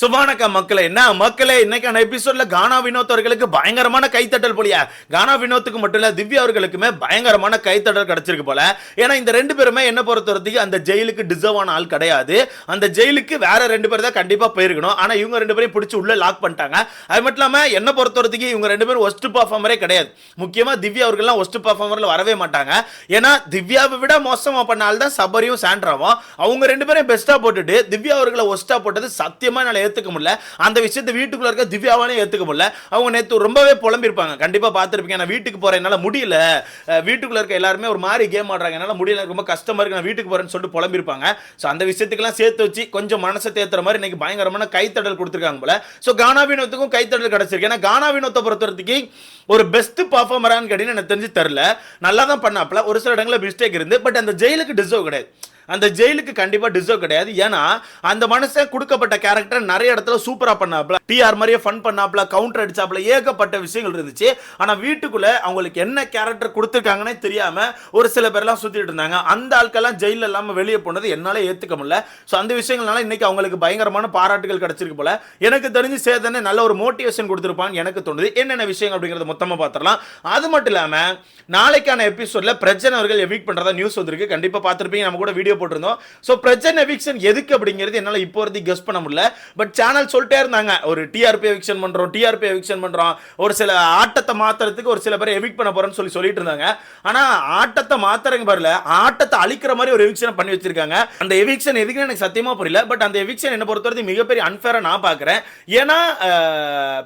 சுபானக்கா மக்களே என்ன மக்களே இன்னைக்கான எபிசோட்ல கானா வினோத் அவர்களுக்கு பயங்கரமான கைத்தட்டல் போலியா. கானா வினோத்துக்கு மட்டும் இல்ல திவ்யா அவர்களுக்குமே பயங்கரமான கைத்தட்டல் கிடைச்சிருக்கு போல. ஏன்னா இந்த ரெண்டு பேருமே என்ன பொறுத்தவரைக்கும் அந்த ஜெயிலுக்கு டிசர்வ் ஆன ஆள் கிடையாது. அந்த ஜெயிலுக்கு வேற ரெண்டு பேர் தான் கண்டிப்பா போயிருக்கணும். ஆனா இவங்க ரெண்டு பேரையும் பிடிச்சி உள்ள லாக் பண்ணிட்டாங்க. அது மட்டும் இல்லாம என்ன பொறுத்தவரைக்கும் இவங்க ரெண்டு பேரும் ஒஸ்ட் பர்ஃபார்மரே கிடையாது. முக்கியமா திவ்யா அவர்கள்லாம் ஒஸ்ட் பர்ஃபார்மர்ல வரவே மாட்டாங்க. ஏன்னா திவ்யாவை விட மோசமா பண்ண ஆள் தான் சபரியும் சாண்ட்ராவும். அவங்க ரெண்டு பேரும் பெஸ்டா போட்டுட்டு திவ்யா அவர்களை ஒஸ்டா போட்டது சத்தியமா நான் ஏற்றுக்க முடியல. அந்த விஷயத்தை வீட்டுக்குள்ளே இருக்க திவ்யாவாலே ஏற்றுக்க முடியல. அவங்க நேற்று ரொம்பவே புலம்பிருப்பாங்க கண்டிப்பாக பார்த்துருப்பீங்க. நான் வீட்டுக்கு போகிறேன் என்னால் முடியல. வீட்டுக்குள்ளே இருக்க எல்லாருமே ஒரு மாதிரி கேம் ஆடுறாங்க. என்னால் முடியல. ரொம்ப கஷ்டமாக இருக்குது நான் வீட்டுக்கு போகிறேன்னு சொல்லிட்டு புலம்பிருப்பாங்க ஸோ அந்த விஷயத்துக்கெல்லாம் சேர்த்து வச்சு கொஞ்சம் மனசை தேத்துற மாதிரி இன்னைக்கு பயங்கரமான கைத்தடல் கொடுத்துருக்காங்க போல. ஸோ கானா வினோத்துக்கும் கைத்தடல் கிடைச்சிருக்கு. ஏன்னா கானா வினோத்தை பொறுத்தவரத்துக்கு ஒரு பெஸ்ட் பர்ஃபார்மரான்னு கேட்டீங்கன்னா எனக்கு தெரிஞ்சு தெரில நல்லா தான் பண்ணாப்ல ஒரு சில இடங்களில் மிஸ்டேக் இருந்து. பட் அந்த ஜெயிலுக்கு டிசர்வ் கிடையாது. அந்த ஜெயிலுக்கு கண்டிப்பாக டிசர்வ் கிடையாது. ஏன்னா அந்த மனுஷன் கொடுக்கப்பட்ட கேரக்டர் நிறைய இடத்துல சூப்பராக பண்ணாப்ல. டிஆர் மாதிரியே ஃபன் பண்ணாப்ல கவுண்டர் அடிச்சாப்ல ஏகப்பட்ட விஷயங்கள் இருந்துச்சு. ஆனால் வீட்டுக்குள்ள அவங்களுக்கு என்ன கேரக்டர் கொடுத்துருக்காங்கன்னே தெரியாம ஒரு சில பேர்லாம் சுற்றிட்டு இருந்தாங்க. அந்த ஆட்கள்லாம் ஜெயிலில் இல்லாமல் வெளியே போனது என்னால் ஏற்றுக்க முடியல. ஸோ அந்த விஷயங்கள்னால இன்னைக்கு அவங்களுக்கு பயங்கரமான பாராட்டுகள் கிடைச்சிருக்கு போல. எனக்கு தெரிஞ்சு சேதனை நல்ல ஒரு மோட்டிவேஷன் கொடுத்துருப்பான்னு எனக்கு தோணுது. என்னென்ன விஷயம் அப்படிங்கறத மொத்தமாக பார்த்துடலாம் அது மட்டும் இல்லாமல் நாளைக்கான எபிசோட்ல பிரச்சனை அவர்கள் எவிக் பண்ணுறதா நியூஸ் வந்திருக்கு. கண்டிப்பாக பார்த்துருப்பீங்க நம்ம கூட வீடியோ போட்டிருந்தோம். ஸோ பிரச்சனை எவிக்ஷன் எதுக்கு அப்படிங்கிறது என்னால் இப்போ வரைக்கும் கெஸ் பண்ண முடியல. பட் சேனல் சொல்லிட்டே இருந்தாங்க. ஒரு டிஆர்பி எவிக்ஷன் பண்ணுறோம் டிஆர்பி எவிக்ஷன் பண்ணுறோம் ஒரு சில ஆட்டத்தை மாத்துறதுக்கு ஒரு சில பேர் எவிக் பண்ண போறோம்னு சொல்லி சொல்லிட்டு இருந்தாங்க. ஆனால் ஆட்டத்தை மாத்துறங்க பாருல ஆட்டத்தை அழிக்கிற மாதிரி ஒரு எவிக்ஷனை பண்ணி வச்சிருக்காங்க. அந்த எவிக்ஷன் எதுக்குன்னு எனக்கு சத்தியமா புரியல. பட் அந்த எவிக்ஷன் என்ன பொறுத்தவரைக்கும் மிகப்பெரிய அன்ஃபேராக நான் பார்க்குறேன் ஏன்னா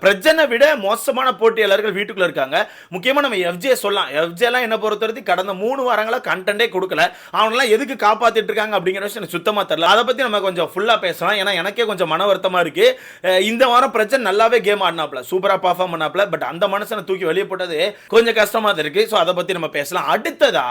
பிரஜனை விட மோசமான போட்டியாளர்கள் வீட்டுக்குள்ள இருக்காங்க. முக்கியமா நம்ம எஃப்ஜே சொல்லலாம். எஃப்ஜேலாம் எல்லாம் என்ன பொறுத்தவரைக்கும் கடந்த மூணு வாரங்களாக கண்டென்ட்டே கொடுக்கல. அவனெல்லாம் எதுக்கு காப்பாற்ற காப்பாத்திட்டு இருக்காங்க அப்படிங்கிற விஷயம் எனக்கு சுத்தமா தெரியல. அதை பத்தி நம்ம கொஞ்சம் ஃபுல்லாக பேசலாம். ஏன்னா எனக்கே கொஞ்சம் மன வருத்தமாக இருக்கு. இந்த வாரம் பிரச்சனை நல்லாவே கேம் ஆடினாப்ல சூப்பரா பர்ஃபார்ம் பண்ணாப்ல பட் அந்த மனுஷனை தூக்கி வெளியே போட்டது கொஞ்சம் கஷ்டமா தான் இருக்கு. ஸோ அதை பத்தி நம்ம பேசலாம். அடுத்ததா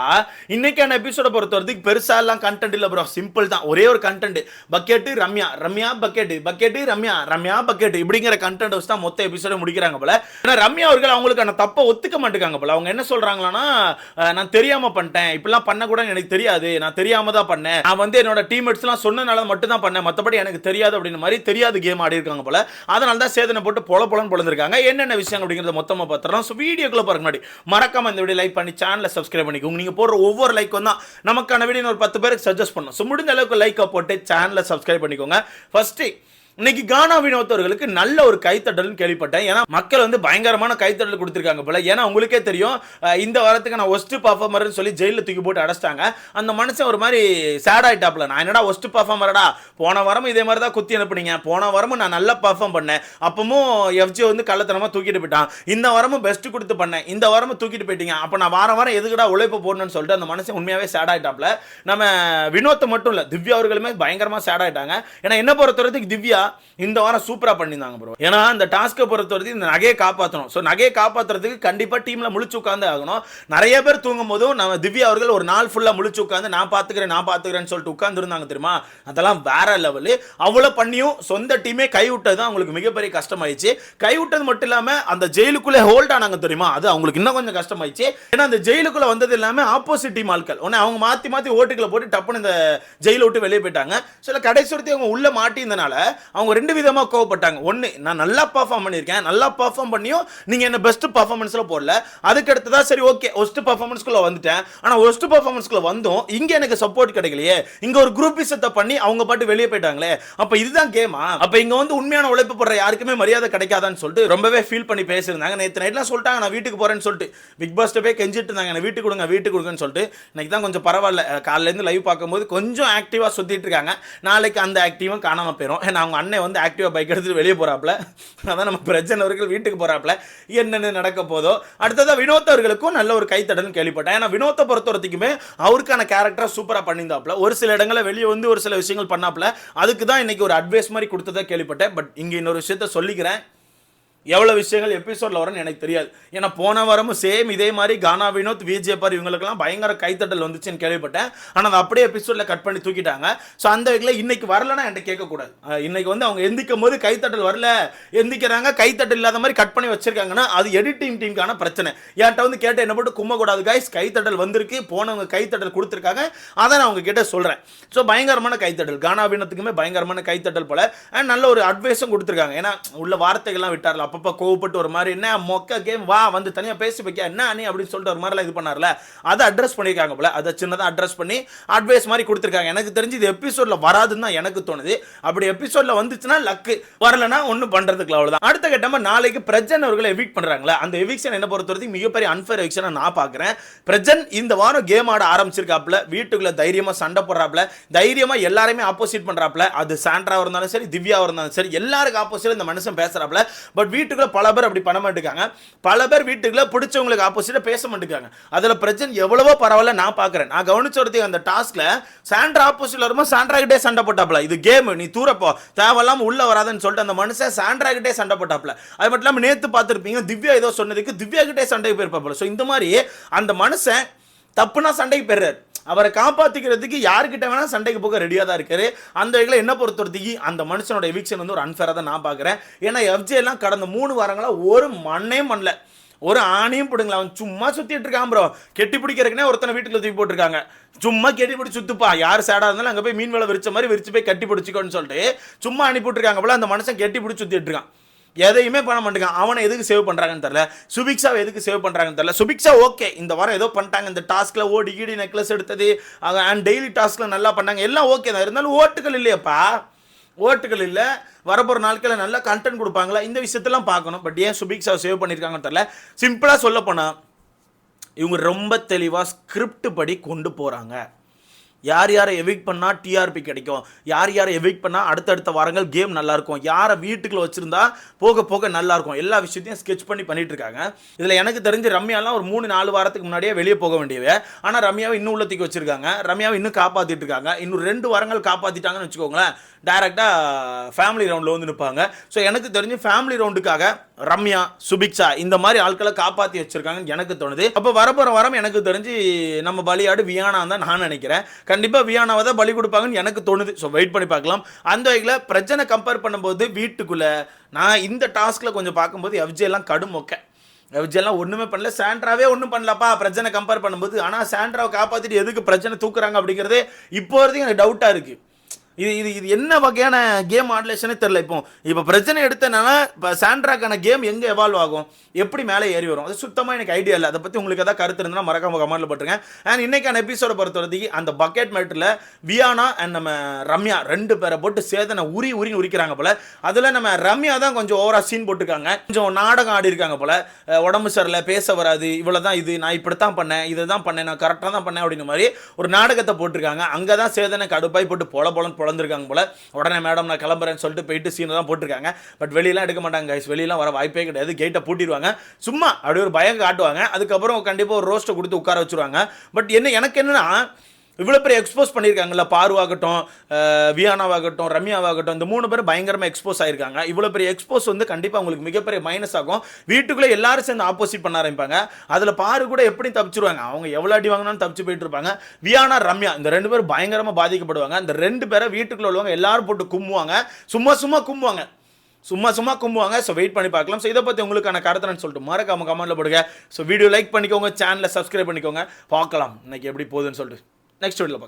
இன்னைக்கான எபிசோட பொறுத்த வரைக்கும் பெருசா எல்லாம் கண்டென்ட் இல்லை ப்ரோ சிம்பிள் தான். ஒரே ஒரு content bucket Ramya. Ramya bucket bucket Ramya. Ramya bucket இப்படிங்கிற கண்டென்ட் வச்சு தான் மொத்த எபிசோட முடிக்கிறாங்க போல. ஏன்னா ரம்யா அவர்கள் அவங்களுக்கான தப்பை ஒத்துக்க மாட்டேங்காங்க போல. அவங்க என்ன சொல்றாங்களான்னா நான் தெரியாம பண்ணிட்டேன். இப்படிலாம் பண்ண கூட எனக்கு தெரியாது. நான் தெரியாம தான் பண்ணேன் நான் வந்து என்னோட டீம்மேட்ஸ்லாம் சொன்னனால மட்டும் தான் பண்ணேன் மற்றபடி எனக்கு தெரியாது அப்படின்னு மாதிரி தெரியாது கேம் ஆடி இருக்காங்க போல. அதனால தான் சேதனை போட்டு பொல பொலன்னு பொழந்திருக்காங்க என்னென்ன விஷயம் அப்படிங்கிறத மொத்தமாக பார்த்துறோம் ஸோ வீடியோக்குள்ள பாருங்க முன்னாடி மறக்காம இந்த வீடியோ லைக் பண்ணி சேனலை சப்ஸ்கிரைப் பண்ணிக்கோங்க. நீங்கள் போடுற ஒவ்வொரு லைக்கும் தான் நமக்கான வீடியோ ஒரு பத்து பேருக்கு சஜஸ்ட் பண்ணும். ஸோ முடிஞ்ச அளவுக்கு லைக்கை போட்டு சேனலை சப்ஸ்கிரைப் பண்ணிக்கோங்க. ஃபஸ்ட்டு இன்னைக்கு கானா வினோத்தவர்களுக்கு நல்ல ஒரு கைத்தட்டல்னு கேள்விப்பட்டேன். ஏன்னா மக்கள் வந்து பயங்கரமான கைத்தட்டல் கொடுத்துருக்காங்க போல. ஏன்னா உங்களுக்கே தெரியும் இந்த வாரத்துக்கு நான் ஒஸ்ட் பர்ஃபார்மர்னு சொல்லி ஜெயிலில் தூக்கி போட்டு அடைச்சிட்டாங்க. அந்த மனுஷன் ஒரு மாதிரி சேட் நான் என்னடா ஒஸ்ட் பர்ஃபார்மரடா போன வாரமும் இதே மாதிரி தான் குத்தி அனுப்புனீங்க. போன வாரமும் நான் நல்லா பர்ஃபார்ம் பண்ணேன். அப்பவும் எஃப்ஜி வந்து கள்ளத்தனமாக தூக்கிட்டு போயிட்டான். இந்த வாரமும் பெஸ்ட் கொடுத்து பண்ணேன். இந்த வாரமும் தூக்கிட்டு போயிட்டீங்க. அப்போ நான் வாரம் வாரம் எதுக்குடா உழைப்பு போடணும்னு சொல்லிட்டு அந்த மனுஷன் உண்மையாகவே சேட் நம்ம வினோத்தை மட்டும் இல்லை திவ்யா அவர்களுமே பயங்கரமாக சேட் ஆயிட்டாங்க. ஏன்னா என்ன பொறுத்தவரைக்கும் திவ்யா இந்த வாரம் சூப்பரா பண்ணியிருந்தாங்க ப்ரோ ஏன்னா இந்த டாஸ்க்கை பொறுத்தவரைக்கும் இந்த நகையை காப்பாற்றணும் ஸோ நகையை காப்பாற்றுறதுக்கு கண்டிப்பா டீம்ல முழிச்சு உட்காந்து ஆகணும். நிறைய பேர் தூங்கும் போதும் நம்ம திவ்யா அவர்கள் ஒரு நாள் ஃபுல்லா முழிச்சு உட்காந்து நான் பார்த்துக்கிறேன் நான் பார்த்துக்கிறேன்னு சொல்லிட்டு உட்காந்துருந்தாங்க தெரியுமா? அதெல்லாம் வேற லெவலு அவ்வளோ பண்ணியும் சொந்த டீமே கைவிட்டது தான் அவங்களுக்கு மிகப்பெரிய கஷ்டமாயிடுச்சு. கைவிட்டது மட்டும் இல்லாமல் அந்த ஜெயிலுக்குள்ளே ஹோல்ட் ஆனாங்க தெரியுமா? அது அவங்களுக்கு இன்னும் கொஞ்சம் கஷ்டமாயிடுச்சு. ஏன்னா அந்த ஜெயிலுக்குள்ளே வந்தது இல்லாமல் ஆப்போசிட் டீம் ஆட்கள். உடனே அவங்க மாற்றி மாற்றி ஓட்டுகளை போட்டு டப்புன்னு இந்த ஜெயிலை விட்டு வெளியே போயிட்டாங்க. சில கடைசி அவங்க உள்ளே மாட்டியிருந்தனால அவங்க ரெண்டு விதமாக கோவப்பட்டாங்க. ஒன்று நான் நல்லா பர்ஃபார்ம் பண்ணியிருக்கேன். நல்லா பர்ஃபார்ம் பண்ணியும் நீங்கள் என்ன பெஸ்ட் பர்ஃபார்மன்ஸில் போடல. அதுக்கடுத்து தான் சரி ஓகே ஒஸ்ட் பர்ஃபார்மன்ஸ்குள்ளே வந்துட்டேன். ஆனால் ஒஸ்ட் பர்ஃபார்மன்ஸ்குள்ளே வந்தும் இங்கே எனக்கு சப்போர்ட் கிடைக்கலையே. இங்கே ஒரு குரூப் விஷயத்தை பண்ணி அவங்க பாட்டு வெளியே போயிட்டாங்களே. அப்போ இதுதான் கேமா அப்போ இங்கே வந்து உண்மையான உழைப்பு போடுற யாருக்குமே மரியாதை கிடைக்காதான்னு சொல்லிட்டு ரொம்பவே ஃபீல் பண்ணி பேசியிருந்தாங்க. நேற்று நைட்லாம் சொல்லிட்டாங்க நான் வீட்டுக்கு போகிறேன்னு சொல்லிட்டு. பிக் பாஸ்ட்டை போய் கெஞ்சிட்டு இருந்தாங்க "என்னை வீட்டுக்கு கொடுங்க வீட்டுக்கு கொடுங்கன்னு சொல்லிட்டு. இன்னைக்கு தான் கொஞ்சம் பரவாயில்ல. காலையிலேருந்து லைவ் பார்க்கும்போது கொஞ்சம் ஆக்டிவாக சுற்றிட்டு இருக்காங்க. நாளைக்கு அந்த ஆக்டிவும் காணாமல் போயிடும் ஏன்னா அவங்க அண்ணன் வந்து ஆக்டிவா பைக் எடுத்துட்டு வெளியே போறாப்ல அதான் நம்ம பிரச்சனை அவர்கள் வீட்டுக்கு போகிறாப்புல என்னென்ன நடக்க போதோ. அடுத்ததா வினோத் அவர்களுக்கும் நல்ல ஒரு கைத்தடல்னு கேள்விப்பட்டேன். ஏன்னா வினோத்தை பொறுத்த வரைக்குமே அவருக்கான கேரக்டரை சூப்பராக பண்ணியிருந்தாப்ல ஒரு சில இடங்களில் வெளியே வந்து ஒரு சில விஷயங்கள் பண்ணாப்ல அதுக்கு தான் இன்னைக்கு ஒரு அட்வைஸ் மாதிரி கொடுத்ததா கேள்விப்பட்டேன். பட் இங்கே இன்னொரு விஷயத்த சொல்லிக்கிறேன். எவ்வளோ விஷயங்கள் எபிசோடில் வரும்னு எனக்கு தெரியாது. ஏன்னா போன வாரமும் சேம் இதே மாதிரி கானா வினோத் விஜே பார் இவங்களுக்கெல்லாம் பயங்கர கைத்தட்டல் வந்துச்சுன்னு கேள்விப்பட்டேன். ஆனால் அதை அப்படியே எபிசோடில் கட் பண்ணி தூக்கிட்டாங்க. ஸோ அந்த வகையில் இன்னைக்கு வரலன்னா என்கிட்ட கேட்கக்கூடாது. இன்னைக்கு வந்து அவங்க எந்திக்கும் போது கைத்தட்டல் வரல. எந்திக்கிறாங்க கைத்தட்டல் இல்லாத மாதிரி கட் பண்ணி வச்சிருக்காங்கன்னா அது எடிட்டிங் டீமுக்கான பிரச்சனை. என்கிட்ட வந்து கேட்ட என்ன போட்டு கும்மக்கூடாது கைஸ் கைத்தட்டல் வந்திருக்கு. போனவங்க கைத்தட்டல் கொடுத்துருக்காங்க. அதை நான் அவங்க கிட்ட சொல்கிறேன் ஸோ பயங்கரமான கைத்தட்டல். கானா வினத்துக்குமே பயங்கரமான கைத்தட்டல் போல. அண்ட் நல்ல ஒரு அட்வைஸும் கொடுத்துருக்காங்க. ஏன்னா உள்ள வார்த்தைகள்லாம் விட்டார்ல அப்பப்போ கோவப்பட்டு ஒரு மாதிரி என்ன மொக்க கேம் வா வந்து தனியாக பேசி வைக்க என்ன நீ? அப்படின்னு சொல்லிட்டு ஒரு மாதிரிலாம் இது பண்ணார்ல. அதை அட்ரஸ் பண்ணியிருக்காங்க போல. அதை சின்னதாக அட்ரஸ் பண்ணி அட்வைஸ் மாதிரி கொடுத்துருக்காங்க. எனக்கு தெரிஞ்சு இது எபிசோடில் வராதுன்னு தான் எனக்கு தோணுது. அப்படி எபிசோடில் வந்துச்சுன்னா லக்கு வரலன்னா ஒன்றும் பண்ணுறதுக்கு அவ்வளோதான் அடுத்த கட்டமாக நாளைக்கு பிரஜன் அவர்களை எவிக் பண்ணுறாங்களே அந்த எவிக்ஷன் என்ன பொறுத்த வரைக்கும் மிகப்பெரிய அன்ஃபேர் எவிக்ஷனாக நான் பார்க்குறேன். பிரஜன் இந்த வாரம் கேம் ஆட ஆரம்பிச்சிருக்காப்புல. வீட்டுக்குள்ளே தைரியமாக சண்டை போடுறாப்புல. தைரியமாக எல்லாருமே ஆப்போசிட் பண்ணுறாப்புல அது சாண்ட்ராவாக இருந்தாலும் சரி திவ்யாவாக இருந்தாலும் சரி எல்லாருக்கும் ஆப்போசிட் இந்த மனுஷன் பேசுறாப்புல. பட் வீட்டுக்குள்ள பல பேர் அப்படி பண்ண மாட்டேங்காங்க. பல பேர் வீட்டுக்குள்ள பிடிச்சவங்களுக்கு ஆப்போசிட்டாக பேச மாட்டேங்காங்க அதில் பிரச்சனை எவ்வளவோ பரவாயில்ல நான் பார்க்குறேன் நான் கவனிச்ச ஒருத்தையும் அந்த டாஸ்க்ல சாண்ட்ரா ஆப்போசிட்ல வரும்போது சாண்ட்ராகிட்டே சண்டை போட்டாப்ல. இது கேம் நீ தூரப்போ தேவையில்லாம உள்ள வராதுன்னு சொல்லிட்டு அந்த மனுஷன் சாண்ட்ராகிட்டே சண்டை போட்டாப்ல. அது மட்டும் இல்லாமல் நேத்து பார்த்துருப்பீங்க திவ்யா ஏதோ சொன்னதுக்கு திவ்யா கிட்டே சண்டைக்கு போயிருப்பாப்ல. ஸோ இந்த மாதிரி அந்த மனுஷன் தப்புனா சண்டைக்கு போயிடுறாரு. அவரை காப்பாற்றிக்கிறதுக்கு யாருக்கிட்ட வேணால் சண்டைக்கு போக ரெடியாக தான் இருக்காரு. அந்த வகையில் என்ன பொறுத்தவரைக்கு அந்த மனுஷனோட எவிக்ஷன் வந்து ஒரு அன்ஃபேராக தான் நான் பார்க்குறேன். ஏன்னா எஃப்ஜேலாம் எல்லாம் கடந்த மூணு வாரங்களாக ஒரு மண்ணே பண்ணல. ஒரு ஆணையும் பிடுங்களா அவன் சும்மா சுற்றிட்டு இருக்கான் ப்ரோ கெட்டி பிடிக்கிறதுக்குனே ஒருத்தனை வீட்டில் தூக்கி போட்டிருக்காங்க. சும்மா கெட்டி பிடிச்சி சுத்துப்பா. யார் சேடாக இருந்தாலும் அங்கே போய் மீன் வேலை விரிச்ச மாதிரி விரிச்சு போய் கட்டி பிடிச்சிக்கோன்னு சொல்லிட்டு சும்மா அனுப்பி விட்டுருக்காங்க போல அந்த மனுஷன் கெட்டி பிடிச்சி சுற்றிட்டு இருக்கான். எதையுமே பண்ண மாட்டேங்கான் அவனை எதுக்கு சேவ் பண்ணுறாங்கன்னு தெரியல. சுபிக்ஷாவை எதுக்கு சேவ் பண்ணுறாங்கன்னு தெரியல. சுபிக்ஷா ஓகே இந்த வாரம் ஏதோ பண்ணிட்டாங்க. இந்த டாஸ்கில் ஓடி கீடி நெக்லஸ் எடுத்தது அண்ட் டெய்லி டாஸ்க்கில் நல்லா பண்ணாங்க. எல்லாம் ஓகே தான். இருந்தாலும் ஓட்டுகள் இல்லையப்பா. ஓட்டுகள் இல்லை. வரப்போகிற நாட்களில் நல்ல கண்டென்ட் கொடுப்பாங்களா? இந்த விஷயத்தெல்லாம் பார்க்கணும். பட் ஏன் சுபிக்ஷா சேவ் பண்ணியிருக்காங்கன்னு தெரியல. சிம்பிளாக சொல்ல போனால் இவங்க ரொம்ப தெளிவாக ஸ்கிரிப்ட் படி கொண்டு போகிறாங்க யார் யாரை எவிக் பண்ணால் டிஆர்பி கிடைக்கும்? யார் யாரை எவிக் பண்ணால் அடுத்தடுத்த வாரங்கள் கேம் நல்லாயிருக்கும்? யாரை வீட்டுக்குள்ள வச்சுருந்தா போக போக நல்லாயிருக்கும்? எல்லா விஷயத்தையும் ஸ்கெச் பண்ணி பண்ணிட்டு இருக்காங்க இதில் எனக்கு தெரிஞ்சு ரம்யாலாம் ஒரு மூணு நாலு வாரத்துக்கு முன்னாடியே வெளியே போக வேண்டியவை. ஆனால் ரம்யாவை இன்னும் உள்ளத்துக்கு வச்சுருக்காங்க. ரம்யாவை இன்னும் காப்பாற்றிட்டு இருக்காங்க இன்னும் ரெண்டு வாரங்கள் காப்பாற்றிட்டாங்கன்னு வச்சுக்கோங்களேன். டேரெக்டாக ஃபேமிலி ரவுண்டில் வந்து நிற்பாங்க. ஸோ எனக்கு தெரிஞ்சு ஃபேமிலி ரவுண்டுக்காக ரம்யா சுபிக்ஷா இந்த மாதிரி ஆட்களை காப்பாற்றி வச்சிருக்காங்கன்னு எனக்கு தோணுது. அப்போ வரப்போகிற வாரம் எனக்கு தெரிஞ்சு நம்ம பலியாடு வியானா தான் நான் நினைக்கிறேன். கண்டிப்பாக வியானாவை தான் பலி கொடுப்பாங்கன்னு எனக்கு தோணுது. ஸோ வெயிட் பண்ணி பார்க்கலாம். அந்த வகையில் பிரச்சனை கம்பேர் பண்ணும்போது வீட்டுக்குள்ளே நான் இந்த டாஸ்கில் கொஞ்சம் பார்க்கும்போது எஃப்ஜி கடும் மொக்க. எல்லாம் ஒன்றுமே பண்ணல. சாண்ட்ராவே ஒன்றும் பண்ணலப்பா. பிரச்சனை கம்பேர் பண்ணும்போது. ஆனால் சாண்ட்ராவை காப்பாற்றிட்டு எதுக்கு பிரச்சனை தூக்குறாங்க அப்படிங்கிறதே இப்போ வரைக்கும் எனக்கு டவுட்டாக இருக்குது இது இது இது என்ன வகையான கேம் ஆடலேஷனே தெரில இப்போ. இப்போ பிரச்சனை எடுத்தனால இப்போ சாண்ட்ராக்கான கேம் எங்கே எவால்வ் ஆகும்? எப்படி மேலே ஏறி வரும்? அது சுத்தமாக எனக்கு ஐடியா இல்லை. அதை பற்றி உங்களுக்கு எதாவது கருத்து இருந்தால் மறக்காம கமெண்ட்டில் போட்டுருங்க. அண்ட் இன்றைக்கான எபிசோட பொறுத்தவரைக்கு அந்த பக்கெட் மேட்டில் வியானா அண்ட் நம்ம ரம்யா ரெண்டு பேரை போட்டு சேதனை உரி உரி உரிக்கிறாங்க போல். அதில் நம்ம ரம்யா தான் கொஞ்சம் ஓவராக சீன் போட்டிருக்காங்க. கொஞ்சம் நாடகம் ஆடி இருக்காங்க உடம்பு சரியில்லை பேச வராது இவ்வளோ தான் இது நான் இப்படி தான் பண்ணேன் இதை தான் பண்ணேன் நான் கரெக்டாக தான் பண்ணேன் அப்படின்ற மாதிரி ஒரு நாடகத்தை போட்டிருக்காங்க. அங்கே தான் சேதனை கடுப்பாய் போட்டு பொல பொலன்னு குழந்திருக்காங்க போல. உடனே மேடம் நான் கிளம்புறேன்னு சொல்லிட்டு போயிட்டு சீனை தான் போட்டிருக்காங்க. பட் வெளியெல்லாம் எடுக்க மாட்டாங்க கைஸ் வெளியெல்லாம் வர வாய்ப்பே கிடையாது. கேட்டை பூட்டிடுவாங்க. சும்மா அப்படி ஒரு பயம் காட்டுவாங்க. அதுக்கப்புறம் கண்டிப்பாக ஒரு ரோஸ்ட்டை கொடுத்து உட்கார வச்சுருவாங்க. பட் என்ன எனக்கு என்னன்னா இவ்வளோ பெரிய எக்ஸ்போஸ் பண்ணியிருக்காங்கல்ல பார்வாகட்டும் வியானாவாகட்டும் ரம்யாவாகட்டும் இந்த மூணு பேர் பயங்கரமாக எக்ஸ்போஸ் ஆயிருக்காங்க. இவ்வளோ பெரிய எக்ஸ்போஸ் வந்து கண்டிப்பாக உங்களுக்கு மிகப்பெரிய மைனஸ் ஆகும். வீட்டுக்குள்ளே எல்லாரும் சேர்ந்து ஆப்போசிட் பண்ண ஆரம்பிப்பாங்க. அதில் பாரு கூட எப்படி தப்பிச்சிருவாங்க? அவங்க எவ்வளோ அடி வாங்கினாலும் தப்பிச்சு போயிட்டு இருப்பாங்க. வியானா ரம்யா இந்த ரெண்டு பேரும் பயங்கரமாக பாதிக்கப்படுவாங்க. இந்த ரெண்டு பேரை வீட்டுக்குள்ள உள்ளவங்க எல்லாரும் போட்டு கும்புவாங்க. சும்மா சும்மா கும்புவாங்க. சும்மா சும்மா கும்புவாங்க. ஸோ வெயிட் பண்ணி பார்க்கலாம். ஸோ இதை பற்றி உங்களுக்கான கருத்துன்னு சொல்லிட்டு மறக்காம கமெண்ட்டில் போடுங்க. ஸோ வீடியோ லைக் பண்ணிக்கோங்க. சேனலை சப்ஸ்கிரைப் பண்ணிக்கோங்க. பார்க்கலாம். இன்னைக்கு எப்படி போகுதுன்னு சொல்லிட்டு. നെക്സ്റ്റ് വീഡിയോയിൽ